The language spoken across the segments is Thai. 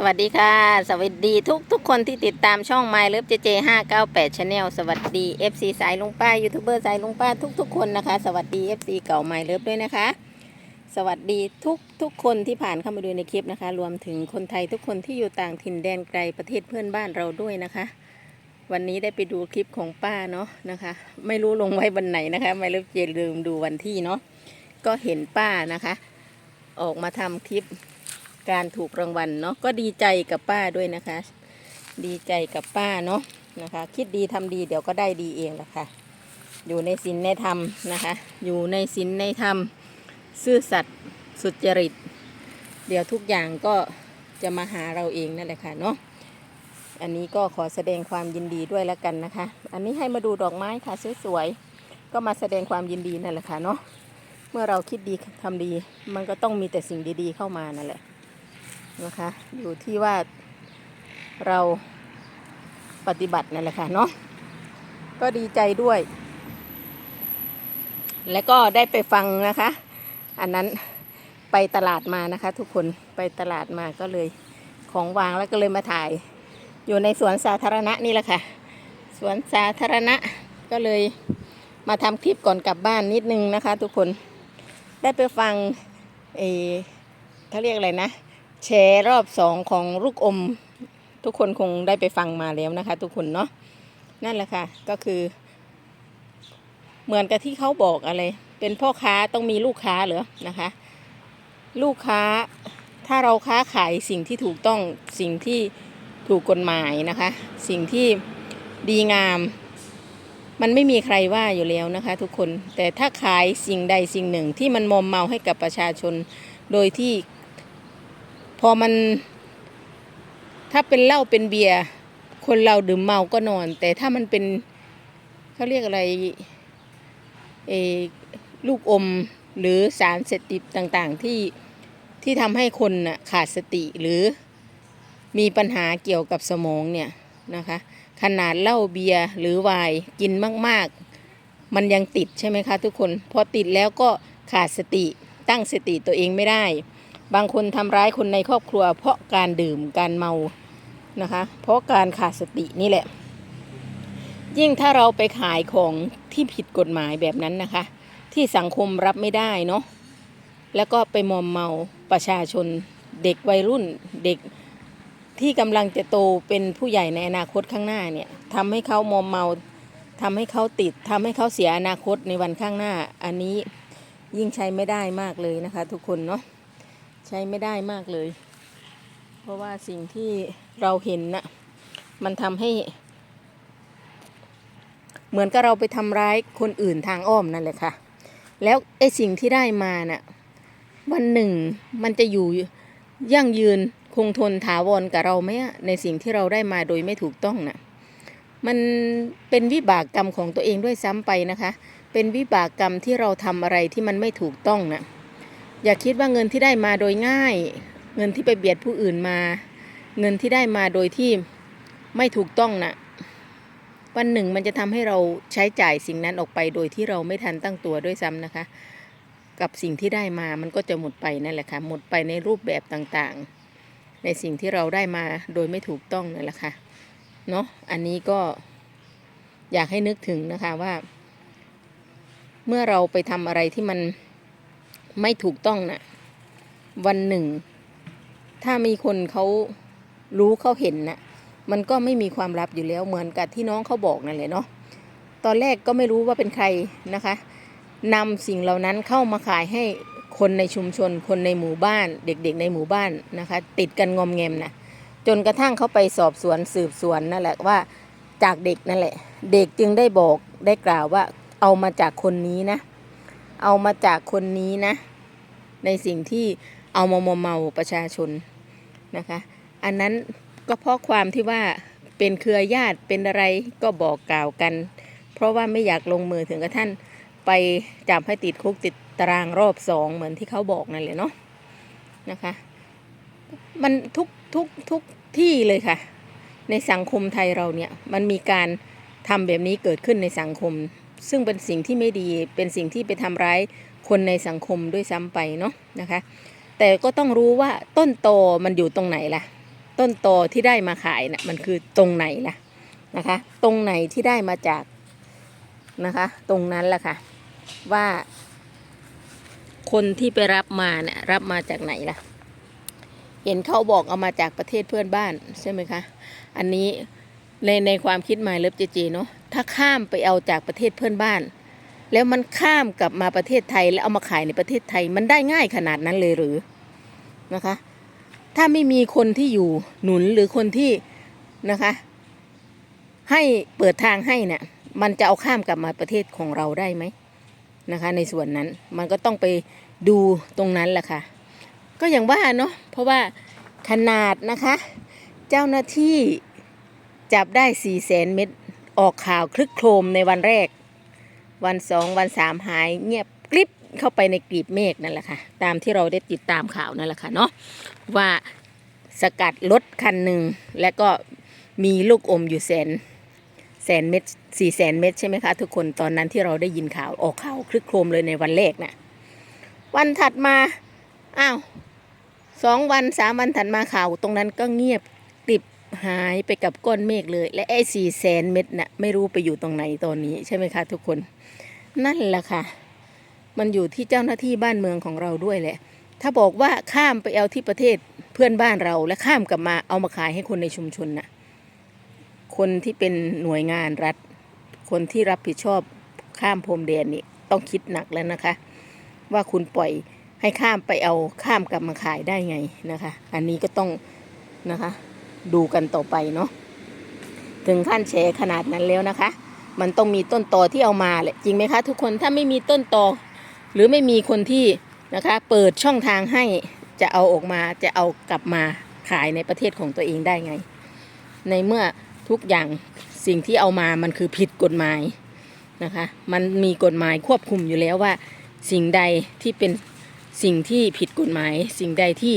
สวัสดีค่ะ สวัสดีทุกทุกคนที่ติดตามช่อง My Love JJ 598 Channel สวัสดี FC สายลุงป้ายูทูบเบอร์สายลุงป้าทุกทุกคนนะคะ สวัสดี FC เก่า My Love ด้วยนะคะ สวัสดีทุกทุกคนที่ผ่านเข้ามาดูในคลิปนะคะ รวมถึงคนไทยทุกคนที่อยู่ต่างถิ่นแดนไกลประเทศเพื่อนบ้านเราด้วยนะคะ วันนี้ได้ไปดูคลิปของป้าเนาะนะคะ ไม่รู้ลงไว้วันไหนนะคะ My Love JJ ลืมดูวันที่เนาะก็เห็นป้านะคะ ออกมาทำคลิป การถูกรางวัลเนาะก็ดีใจกับป้าด้วยนะคะ ดีใจกับป้าเนาะนะคะ คิดดีทำดีเดี๋ยวก็ได้ดีเองแหละค่ะ อยู่ในศีลในธรรมนะคะ อยู่ในศีลในธรรม ซื่อสัตย์สุจริต เดี๋ยวทุกอย่างก็จะมาหาเราเองนั่นแหละค่ะเนาะอันนี้ก็ขอแสดงความยินดีด้วยแล้วกันนะคะ อันนี้ให้มาดูดอกไม้ค่ะสวยๆก็มาแสดงความยินดีนั่นแหละค่ะเนาะเมื่อเราคิดดีทำดี มันก็ต้องมีแต่สิ่งดีๆเข้ามานั่นแหละ นะคะ อยู่ที่ว่าเราปฏิบัตินั่นแหละค่ะเนาะก็ดีใจด้วย และก็ได้ไปฟังนะคะ อันนั้นไปตลาดมานะคะ ทุกคนไปตลาดมาก็เลยของวางแล้วก็เลยมาถ่าย อยู่ในสวนสาธารณะนี่แหละค่ะสวนสาธารณะก็เลยมาทำคลิปก่อนกลับบ้านนิดนึงนะคะ ทุกคนได้ไปฟังเออเขาเรียกอะไรนะ แชร์รอบสองของลูกอม ทุกคนคงได้ไปฟังมาแล้วนะคะ ทุกคนเนาะนั่นแหละค่ะ ก็คือ เหมือนกับที่เขาบอกอะไร เป็นพ่อค้าต้องมีลูกค้าเหรอนะคะ ลูกค้าถ้าเราค้าขายสิ่งที่ถูกต้องสิ่งที่ถูกกฎหมายนะคะ สิ่งที่ดีงาม มันไม่มีใครว่าอยู่แล้วนะคะ ทุกคนแต่ถ้าขายสิ่งใดสิ่งหนึ่งที่มันมอมเมาให้กับประชาชนโดยที่ พอมัน ถ้าเป็นเหล้าเป็นเบียร์คนเราดื่มเมาก็นอน แต่ถ้ามันเป็นเขาเรียกอะไรเออลูกอมหรือสารเสพติดต่างๆที่ที่ทำให้คนน่ะขาดสติหรือมีปัญหาเกี่ยวกับสมองเนี่ยนะคะ ขนาดเหล้าเบียร์หรือไวน์กินมากๆ มันยังติดใช่ไหมคะทุกคน พอติดแล้วก็ขาดสติตั้งสติตัวเองไม่ได้ บางคนทำร้ายคนในครอบครัว เพราะการดื่มการเมานะคะ เพราะการขาดสตินี่แหละ ยิ่งถ้าเราไปขายของที่ผิดกฎหมายแบบนั้นนะคะ ที่สังคมรับไม่ได้เนาะแล้วก็ไปมอมเมาประชาชน เด็กวัยรุ่นเด็กที่กำลังจะโตเป็นผู้ใหญ่ในอนาคตข้างหน้าเนี่ยทำให้เขามอมเมาทำให้เขาติดทำให้เขาเสียอนาคตในวันข้างหน้า อันนี้ยิ่งใช้ไม่ได้มากเลยนะคะ ทุกคนเนาะ ใช้ไม่ได้มากเลย เพราะว่าสิ่งที่เราเห็นน่ะมันทำให้ เหมือนกับเราไปทำร้ายคนอื่นทางอ้อมนั่นแหละค่ะ แล้วไอ้สิ่งที่ได้มาน่ะวันหนึ่งมันจะอยู่ยั่งยืนคงทนถาวรกับเราไหมอะในสิ่งที่เราได้มาโดยไม่ถูกต้องน่ะมันเป็นวิบากกรรมของตัวเองด้วยซ้ำไปนะคะ เป็นวิบากกรรมที่เราทำอะไรที่มันไม่ถูกต้องน่ะ อย่าคิดว่าเงินที่ได้มาโดยง่าย เงินที่ไปเบียดผู้อื่นมา เงินที่ได้มาโดยที่ไม่ถูกต้องน่ะวันหนึ่งมันจะทำให้เราใช้จ่ายสิ่งนั้นออกไปโดยที่เราไม่ทันตั้งตัวด้วยซ้ำนะคะ กับสิ่งที่ได้มามันก็จะหมดไปนั่นแหละค่ะหมดไปในรูปแบบต่างๆ ในสิ่งที่เราได้มาโดยไม่ถูกต้องนั่นแหละค่ะเนาะอันนี้ก็อยากให้นึกถึงนะคะว่า เมื่อเราไปทำอะไรที่มัน ไม่ถูกต้องนะ่ะ วันหนึ่ง ถ้ามีคนเขารู้เขาเห็นนะ่ะ มันก็ไม่มีความลับอยู่แล้วเหมือนกับที่น้องเขาบอกนั่นแหละเนาะตอนแรกก็ไม่รู้ว่าเป็นใครนะคะนำสิ่งเหล่านั้นเข้ามาขายให้คนในชุมชน คนในหมู่บ้าน เด็กๆในหมู่บ้านนะคะ ติดกันงอมแงมนะจนกระทั่งเขาไปสอบสวนสืบสวนนั่นแหละว่าจากเด็กนั่นแหละ เด็กจึงได้บอกได้กล่าวว่าเอามาจากคนนี้นะ เอามาจากคนนี้นะ ในสิ่งที่เอามามอมเมาประชาชนนะคะ อันนั้นก็เพราะความที่ว่าเป็นเครือญาติเป็นอะไรก็บอกกล่าวกัน เพราะว่าไม่อยากลงมือถึงกระทั่นไปจับให้ติดคุกติดตารางรอบสองเหมือนที่เขาบอกนั่นเลยเนาะนะคะ มันทุกทุกทุกที่เลยค่ะ ในสังคมไทยเราเนี่ยมันมีการทำแบบนี้เกิดขึ้นในสังคม ซึ่งเป็นสิ่งที่ไม่ดีเป็นสิ่งที่ไปทำร้ายคนในสังคมด้วยซ้ำไปเนาะนะคะ แต่ก็ต้องรู้ว่าต้นโตมันอยู่ตรงไหนล่ะ ต้นโตที่ได้มาขายนะ่ะมันคือตรงไหนล่ะนะคะ ตรงไหนที่ได้มาจากนะคะ ตรงนั้นแหละค่ะว่า คนที่ไปรับมาเนี่ยรับมาจากไหนล่ะ เห็นเขาบอกเอามาจากประเทศเพื่อนบ้านใช่ไหมคะ อันนี้ ในในความคิดหมายเลิฟเจเจเนาะถ้าข้ามไปเอาจากประเทศเพื่อนบ้าน แล้วมันข้ามกลับมาประเทศไทย แล้วเอามาขายในประเทศไทย มันได้ง่ายขนาดนั้นเลยหรือนะคะ ถ้าไม่มีคนที่อยู่หนุนหรือคนที่นะคะ ให้เปิดทางให้เนี่ยมันจะเอาข้ามกลับมาประเทศของเราได้ไหมนะคะ ในส่วนนั้นมันก็ต้องไปดูตรงนั้นแหละค่ะ ก็อย่างว่าเนาะเพราะว่าขนาดนะคะ เจ้าหน้าที่ จับได้4ี่แสนเม็ดออกข่าวคลึกโครมในวันแรก วันสองวันสามหายเงียบกริบเข้าไปในกลีบเมฆนั่นแหละค่ะ ตามที่เราได้ติดตามข่าวนั่นแหละค่ะเนาะว่าสกัดรถคันหนึ่งและก็มีลูกอมอยู่แสนแสนเม็ดสี่แสนเม็ดใช่ไหมคะทุกคนตอนนั้นที่เราได้ยินข่าวออกข่าวคลึกโครมเลยในวันแรกน่ะวันถัดมาอ้าวสองวันสามวันถัดมาข่าวตรงนั้นก็เงียบกริบ หายไปกับก้อนเมฆเลย และไอ้สี่แสนเม็ดน่ะไม่รู้ไปอยู่ตรงไหนตอนนี้ใช่ไหมคะทุกคน นั่นแหละค่ะ มันอยู่ที่เจ้าหน้าที่บ้านเมืองของเราด้วยแหละ ถ้าบอกว่าข้ามไปเอาที่ประเทศเพื่อนบ้านเราและข้ามกลับมาเอามาขายให้คนในชุมชนน่ะคนที่เป็นหน่วยงานรัฐ คนที่รับผิดชอบข้ามพรมแดนนี่ต้องคิดหนักแล้วนะคะ ว่าคุณปล่อยให้ข้ามไปเอาข้ามกลับมาขายได้ไงนะคะ อันนี้ก็ต้องนะคะ ดูกันต่อไปเนาะถึงขั้นแฉขนาดนั้นแล้วนะคะ มันต้องมีต้นตอที่เอามาแหละจริงไหมคะ ทุกคนถ้าไม่มีต้นตอหรือไม่มีคนที่นะคะ เปิดช่องทางให้จะเอาออกมาจะเอากลับมาขายในประเทศของตัวเองได้ไง ในเมื่อทุกอย่างสิ่งที่เอามามันคือผิดกฎหมายนะคะ มันมีกฎหมายควบคุมอยู่แล้วว่า สิ่งใดที่เป็นสิ่งที่ผิดกฎหมาย สิ่งใดที่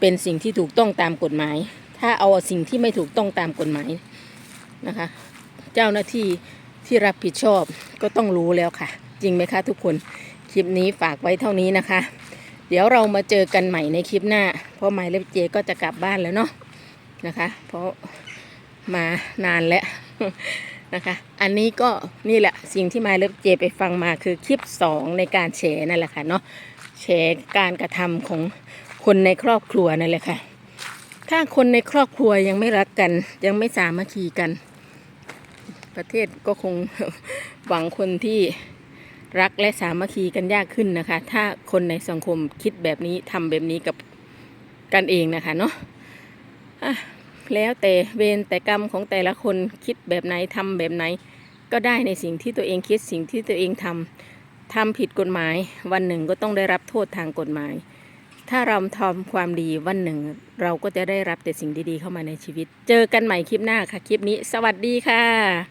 เป็นสิ่งที่ถูกต้องตามกฎหมาย ถ้าเอาสิ่งที่ไม่ถูกต้องตามกฎหมายนะคะ เจ้าหน้าที่ที่รับผิดชอบก็ต้องรู้แล้วค่ะ จริงไหมคะทุกคนคลิปนี้ฝากไว้เท่านี้นะคะ เดี๋ยวเรามาเจอกันใหม่ในคลิปหน้า เพราะไมล์เล็บเจก็จะกลับบ้านแล้วเนาะนะคะ เพราะมานานแล้วนะคะ อันนี้ก็นี่แหละสิ่งที่ไมล์เล็บเจไปฟังมาคือคลิป 2 ในการแชร์นั่นแหละค่ะเนาะแชร์การกระทำของคนในครอบครัวนั่นแหละค่ะ ถ้าคนในครอบครัวยังไม่รักกัน ยังไม่สามัคคีกัน ประเทศก็คงหวังคนที่รักและสามัคคีกันยากขึ้นนะคะ ถ้าคนในสังคมคิดแบบนี้ทำแบบนี้กับกันเองนะคะเนาะแล้วแต่เวรแต่กรรมของแต่ละคนคิดแบบไหนทำแบบไหน ก็ได้ในสิ่งที่ตัวเองคิดสิ่งที่ตัวเองทำทำผิดกฎหมาย วันหนึ่งก็ต้องได้รับโทษทางกฎหมาย ถ้าเราทำความดีวันหนึ่ง เราก็จะได้รับแต่สิ่งดีๆเข้ามาในชีวิต เจอกันใหม่คลิปหน้าค่ะ คลิปนี้ สวัสดีค่ะ